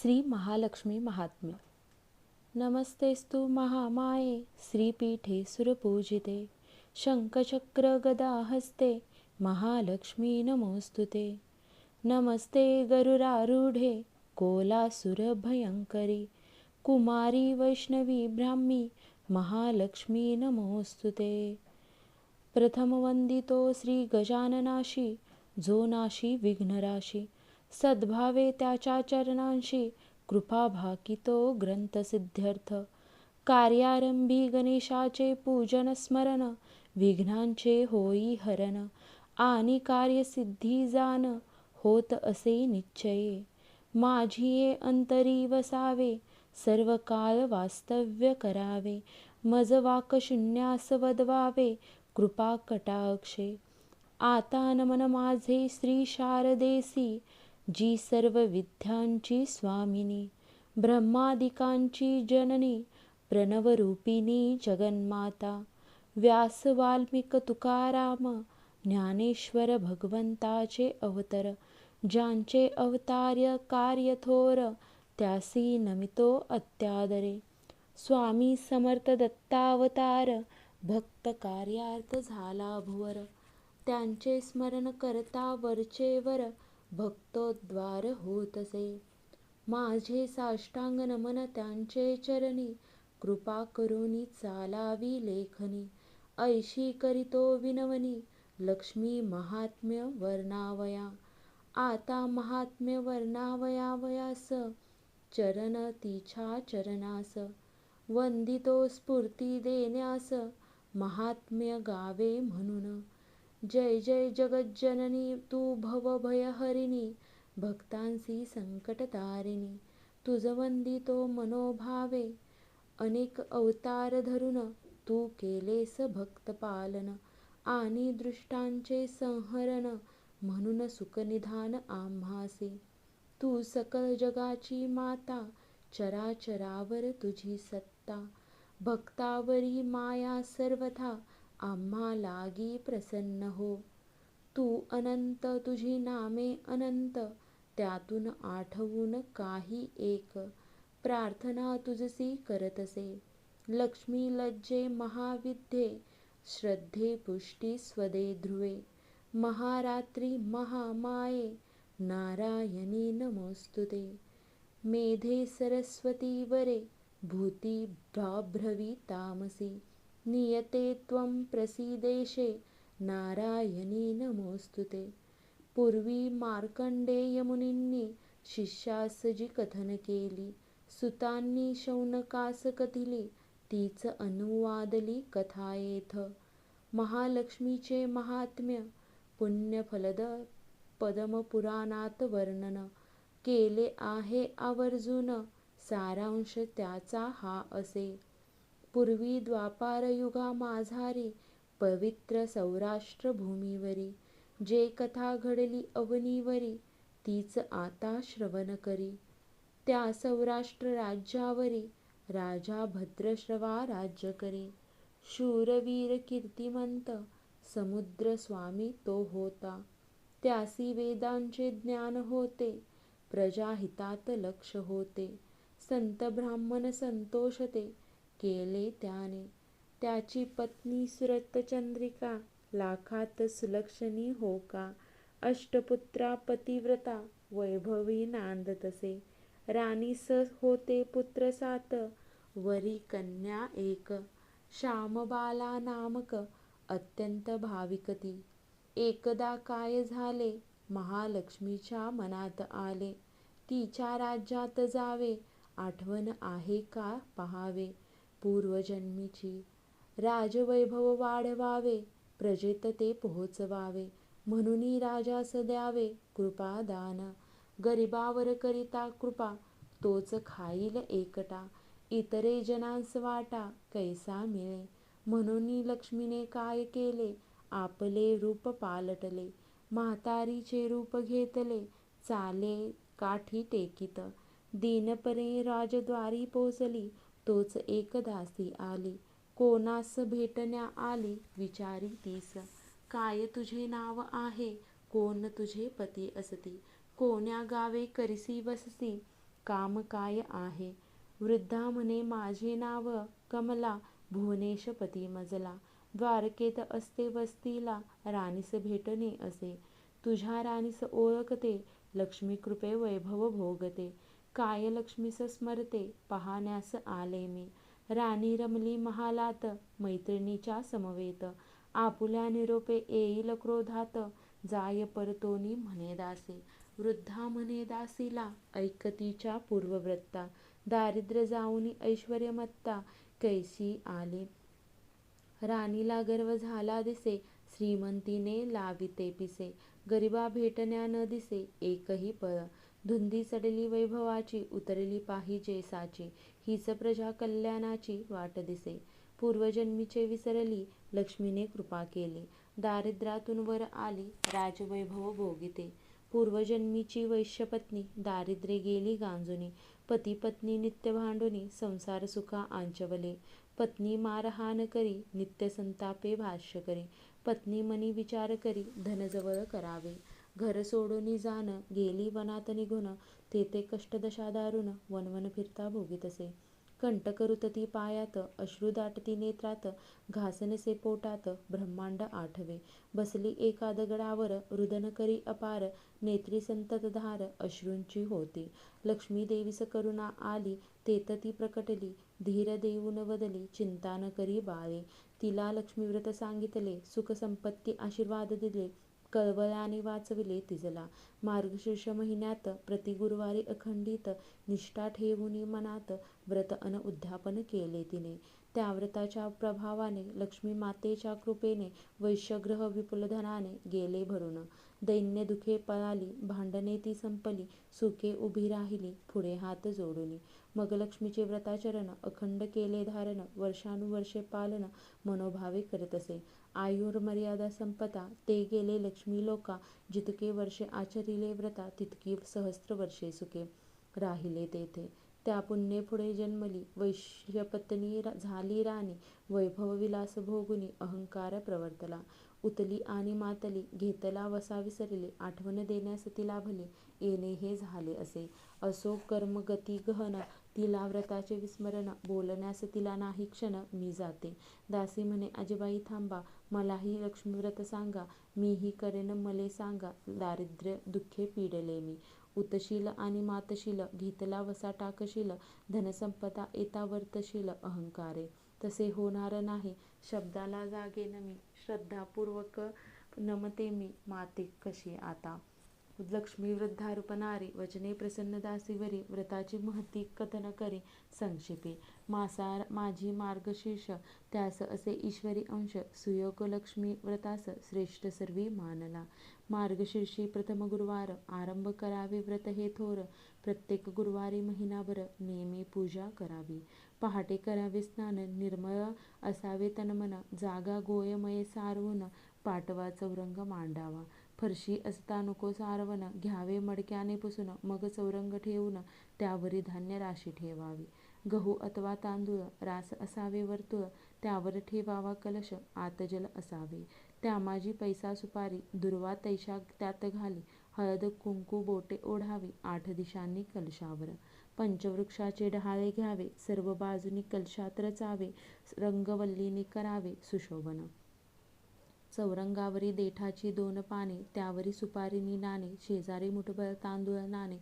श्री महालक्ष्मी महात्म्य. नमस्तेस्तु महामाये श्रीपीठे सुरपूजिते शङ्खचक्रगदाहस्ते महालक्ष्मी नमोऽस्तु ते नमस्ते गरुरारूढे कोलासुरभयङ्करी कुमारी वैष्णवी ब्राह्मी महालक्ष्मी नमोऽस्तु ते प्रथमवन्दितो श्रीगजाननाशी जो नाशी विघ्नराशी सद्भावे त्याच्या चरणांशी कृपा भाकितो ग्रंथसिद्ध्यर्थ. कार्यारंभी गणेशाचे पूजन स्मरण विघ्नांचे होई हरण. आणि कार्यसिद्धी जाण होत असे निश्चये. माझिये अंतरी वसावे सर्व काल वास्तव्य करावे. मज वाक शून्यास वदवावे कृपा कटाक्षे. आता नमन माझे श्री शारदेसी जी सर्व विद्यांची स्वामिनी ब्रह्मादिकांची जननी प्रणवरूपिणी जगन्माता व्यास वाल्मिक तुकाराम ज्ञानेश्वर भगवंताचे अवतर ज्यांचे अवतार्य कार्य थोर त्यासी नमितो अत्यादरे. स्वामी समर्थ दत्तावतार भक्त कार्यार्थ झाला भुवर त्यांचे स्मरण करता वरचे वर भक्तोद्वार होतसे. माझे साष्टांग नमन त्यांचे चरणी. कृपा करुनी चालावी लेखनी. ऐशी करितो विनवनी. लक्ष्मी महात्म्य वर्णावया. आता महात्म्य वर्णावयावयास चरण तिच्या चरणास. वंदितो स्फूर्ती देण्यास. महात्म्य गावे म्हणून. जय जय जगज्जननी तू भवभयहरिणी भक्तांसी संकटतारिणी. तुझ वंदितो मनोभावे अनेक अवतार धरून तू केलेस भक्तपालन. आणि दृष्टांचे संहरण म्हणून सुखनिधान आम्हासी. तू सकल जगाची माता चराचरावर तुझी सत्ता. भक्तावरी माया सर्वथा आम्हा लागी प्रसन्न हो. तू अनंत तुझी नामे अनंत त्यातून आठवून काही एक. प्रार्थना तुझसी करतसे. लक्ष्मी लज्जे महाविद्ये श्रद्धे पुष्टी स्वदे ध्रुवे. महारात्री महामाये नारायणी नमोस्तुते. मेधे सरस्वती वरे भूती भाभ्रवी तामसी. नियते त्वं प्रसीदेशे। नारायणी नमोस्तुते पूर्वी मार्कंडेयमुनींनी शिष्यासजी कथन केली। सुतांनी शौनकास कथिली तीच अनुवादली कथा येथ महालक्ष्मीचे महात्म्य पुण्यफलद पद्मपुराणात वर्णन। केले आहे आवर्जून सारांश त्याचा हा असे। पूर्वी द्वापारयुगा माझारी पवित्र सौराष्ट्र भूमीवरी जे कथा घडली अवनीवरी तीच आता श्रवण करी. त्या सौराष्ट्र राज्यावरी राजा भद्रश्रवा राज्य करी. शूरवीर कीर्तिमंत समुद्र स्वामी तो होता. त्यासी वेदांचे ज्ञान होते प्रजाहितात लक्ष होते. संत ब्राह्मण संतोषते केले त्याने. त्याची पत्नी सुरतचंद्रिका लाखात सुलक्षणी हो का? अष्टपुत्रा पतिव्रता वैभवी नांदतसे राणीस होते पुत्र सात वरी कन्या एक. श्यामबाला नामक अत्यंत भाविकती एकदा काय झाले? महालक्ष्मीच्या मनात आले. तिच्या राज्यात जावे आठवण आहे का पहावे? पूर्वजन्मीची. राजवैभव वाढवावे प्रजेत ते पोहोचवावे म्हणून राजास द्यावे कृपादान गरिबावर करिता कृपा तोच खाईल एकटा. इतरे जनांस वाटा कैसा मिळे. म्हणून लक्ष्मीने काय केले आपले रूप पालटले. म्हातारीचे रूप घेतले चाले काठी टेकित. दिनपरे राजद्वारी पोचली तोच एक दासी आली. कोणास भेटण्या आली? विचारी तीस. काय तुझे नाव आहे? कोण तुझे पती असती? कोण्या गावे करिसी वससी काम काय आहे? वृद्धा म्हणे माझे नाव कमला भुवनेशपती मजला. द्वारकेत असते वस्तीला राणीस भेटणे असे. तुझ्या राणीस ओळखते लक्ष्मी कृपे वैभव भोगते. कायलक्ष्मीस स्मरते पाहण्यास आले मी. राणी रमली महालात मैत्रिणीच्या समवेत. आपुल्या निरोपे येईल क्रोधात. जाय परतोनी म्हणे दासी. वृद्धा म्हणे दासीला ऐकतीच्या पूर्ववृत्ता. दारिद्र्य जाऊनी ऐश्वर्यमत्ता कैसी आली. राणीला गर्व झाला दिसे श्रीमंतीने लाविते पिसे. गरिबा भेटण्या न दिसे एकही पळ. धुंदी चढली वैभवाची उतरली पाहिजे साची हीच प्रजा कल्याणाची वाट दिसे. पूर्वजन्मीचे विसरली लक्ष्मीने कृपा केली. दारिद्र्यातून वर आली राजवैभव भोगिते. पूर्वजन्मीची वैश्यपत्नी दारिद्र्ये गेली गांजुनी. पती पत्नी नित्य भांडुनी संसार सुखा आंचवले. पत्नी मारहाण करी नित्य संतापे भाष्य करी. पत्नी मनी विचार करी धनजवळ करावे. घर सोडून जाण गेली वनात निघून तेथे कष्टदशा दारुण वनवन फिरता भोगीतसे कंटक रुतती पायात अश्रू दाटती नेत्रात घासनसे पोटात ब्रह्मांड आठवे. बसली एका दगडावर रुदन करी अपार नेत्री संतत धार अश्रूंची होती. लक्ष्मी देवीस करुणा आली तेत ती प्रकटली धीर देऊन वदली चिंता न करी बाळे. तिला लक्ष्मीव्रत सांगितले सुखसंपत्ती आशीर्वाद दिले कळवळ्याने वाचविले तिजला. मार्गशीर्ष महिन्यात प्रति गुरुवारी अखंडित निष्ठा ठेवून मनात व्रत अन उद्यापन केले तिने. त्या व्रताच्या प्रभावाने लक्ष्मी मातेच्या कृपेने वैश्यग्रह विपुलधनाने गेले भरून. दैन्य दुखे पळाली भांडणे ती संपली सुखे उभी राहिली पुढे हात जोडुनी. मग लक्ष्मीचे व्रताचरण अखंड केले धारण वर्षानुवर्षे पालन मनोभावे करत असे. आयुर्मर्यादा संपता ते गेले लक्ष्मी लोका जितके वर्षे आचरिले व्रता तितकी सहस्त्र वर्षे सुखे राहिले तेथे. त्या पुण्ये पुढे जन्मली वैश्यपत्नी झाली राणी वैभव विलास भोगुनी अहंकार प्रवर्तला. उतली आणि मातली घेतला वसा विसरले आठवण देण्यास तिला भले येणे हे झाले असे. असो कर्म गती गहन तिला व्रताचे विस्मरण बोलण्यास तिला नाही क्षण मी जाते. दासी म्हणे आजीबाई थांबा. मलाही लक्ष्मीव्रत सांगा. मीही करेन मले सांगा. दारिद्र्य दुःखे पीडले मी. उतशील आणि मातशील घेतला वसा टाकशील. धनसंपदा येता वर्तशील अहंकारे. तसे होणार नाही. शब्दाला जागेन मी. श्रद्धापूर्वक नमते मी. माते कशी आता? लक्ष्मी वृद्धारूप नारी वचने प्रसन्नदासीवरी व्रताची महती कथन करी संक्षेपे. मासार माझी मार्गशीर्ष त्यास असे ईश्वरी अंश सुयोग लक्ष्मी व्रतास श्रेष्ठ सर्वी मानला. मार्गशीर्षी प्रथम गुरुवार आरंभ करावे व्रत हे थोर प्रत्येक गुरुवारी महिनाभर नेहमी पूजा करावी. पहाटे करावे स्नान निर्मळ असावे तनमन जागा गोयमय सारवून पाटवा चौरंग मांडावा. फरशी असता नको सारवण घ्यावे मडक्याने पुसून मग चौरंग ठेवून त्यावरी धान्य राशी ठेवावी. गहू अथवा तांदूळ रास असावे वर्तुळ त्यावर ठेवावा कलश आत जल असावे. त्यामाजी पैसा सुपारी दुर्वा तैशा त्यात घाली हळद कुंकू बोटे ओढावी आठ दिशांनी कलशावर. पंचवृक्षाचे डहाळे घ्यावे सर्व बाजूनी कलशात रचावे रंगवल्लीने करावे सुशोभन. चौरंगावरी देठाची दोन पाने त्यावरी सुपारी नाणे शेजारी मुठभर तांदूळ नाणे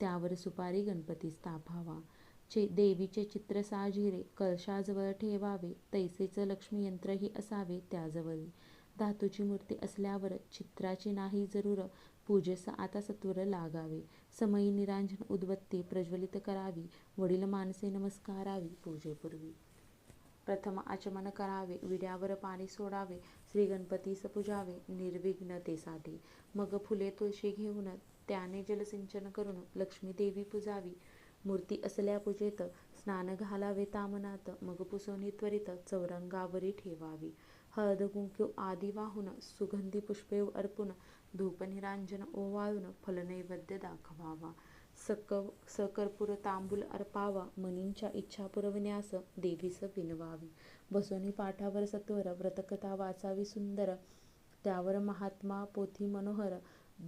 त्यावर सुपारी गणपती स्थापावा. चे देवीचे चित्र साजिरे कळशाजवळ ठेवावे तैसेचं लक्ष्मी यंत्रही असावे त्याजवळी. धातूची मूर्ती असल्यावर चित्राची नाही जरूर पूजेस आता सत्वर लागावे. समयी निरांजन उदबत्ती प्रज्वलित करावी वडील माणसे नमस्कारावी पूजेपूर्वी. प्रथम आचमन करावे विड्यावर पाणी सोडावे श्री गणपतीस पूजावे निर्विघ्नतेसाठी. मग फुले तुळशी घेऊन त्याने जलसिंचन करून लक्ष्मी देवी पूजावी. मूर्ती असल्या पूजेत स्नान घालावे तामनात मग पुसवणी त्वरित चौरंगावरी ठेवावी. हळद कुंकू आदी वाहून सुगंधी पुष्पे अर्पून धूपनिरांजन ओवाळून फलनैवेद्य दाखवावा. सक सकर्पूर तांबूल अर्पावा मनींच्या इच्छा पुरवण्यास देवीस विनवावी. बसोनी पाठावर सत्वर व्रतकथा वाचावी सुंदर. त्यावर महात्मा पोथी मनोहर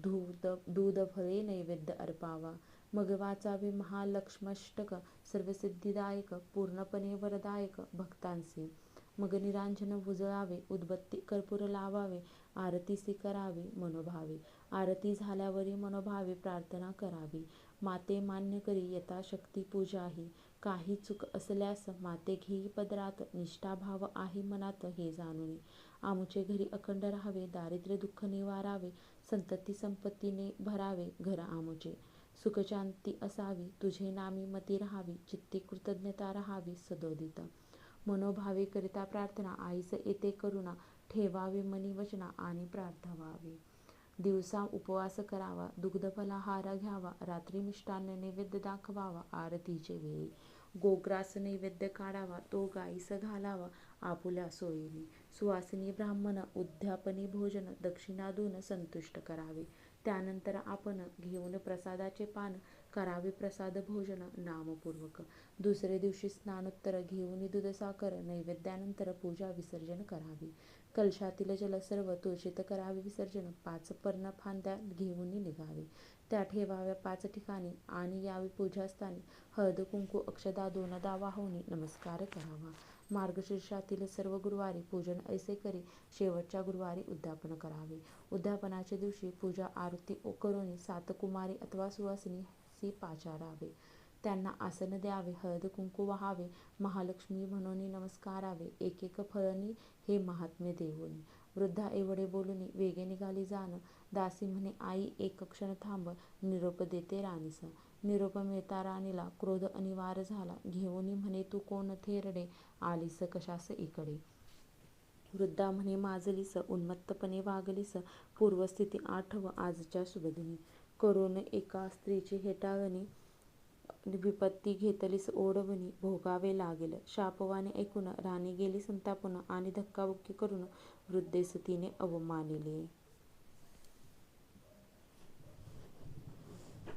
दूध दूध फळे नैवेद्य अर्पावा. मग वाचावे महालक्ष्मष्टक सर्वसिद्धिदायक पूर्णपणे वरदायक भक्तांसी मग निरांजन उजळावे उदबत्ती कर्पूर लावावे आरतीसी करावी मनोभावे. आरती झाल्यावरी मनोभावे प्रार्थना करावी. माते मान्य करी यथाशक्ती पूजाही काही चूक असल्यास माते घेई पदरात निष्ठाभाव आहे मनात हे जाणून आमचे घरी अखंड राहावे दारिद्र्य दुःख निवारावे संतती संपत्तीने भरावे घर आमचे. सुखशांती असावी तुझे नामी मती राहावी चित्ती कृतज्ञता राहावी सदोदित. मनोभावे करिता प्रार्थना आईस येते करुणा ठेवावे मनी वचना आणि प्रार्थवावे. दिवसा उपवास करावा दुग्धफलाहार घ्यावा रात्री मिष्टान्न नैवेद्य दाखवावा आरतीचे वेळी गोग्रास नैवेद्य काढावा तो गाईस घालावा आपुल्या सोयीने सुवासिनी ब्राह्मण उद्यापनी भोजन दक्षिणादून संतुष्ट करावे. त्यानंतर आपण घेऊन प्रसादाचे पान करावे प्रसाद भोजन नामपूर्वक. दुसरे दिवशी स्नानोत्तर घेऊन दूधसाखर नैवेद्यानंतर पूजा विसर्जन करावी. कलशातील जल सर्व तुळशीत करावे विसर्जन. पाच पर्ण फांद्या घेऊन निघावे. त्या ठेवाव्या पाच ठिकाणी आणि यावी पूजास्थानी. हळद कुंकू अक्षदा दोनदा वाहून नमस्कार करावा. मार्गशीर्षातील सर्व गुरुवारी पूजन ऐसे करी. शेवटच्या गुरुवारी उद्यापन करावे. उद्यापनाच्या दिवशी पूजा आरती करून सातकुमारी अथवा सुवासिनी पाचारावे त्यांना आसन द्यावे हळद कुंकू वाहावे महालक्ष्मी म्हणून नमस्कारावे. एक एक फळनी हे महात्म्य देऊन. वृद्धा एवढे बोलून वेगे निघाली जाण. दासी म्हणे आई एक क्षण थांब. निरोप देते राणीस. निरोप मिळता राणीला. क्रोध अनिवार्य झाला. घेऊन म्हणे तू कोण थेरडे? आलीस कशास इकडे वृद्धा म्हणे माजलीस. उन्मत्तपणे वागलीस. पूर्वस्थिती आठव आजच्या शुभदिनी. करून एका स्त्रीची हेटाळणी विपत्ती घेतलीस ओढवणी भोगावे लागेल. शापवाने ऐकून राणी गेली संतापून आणि धक्काबुक्की करून वृद्धेस तिने अवमानिले.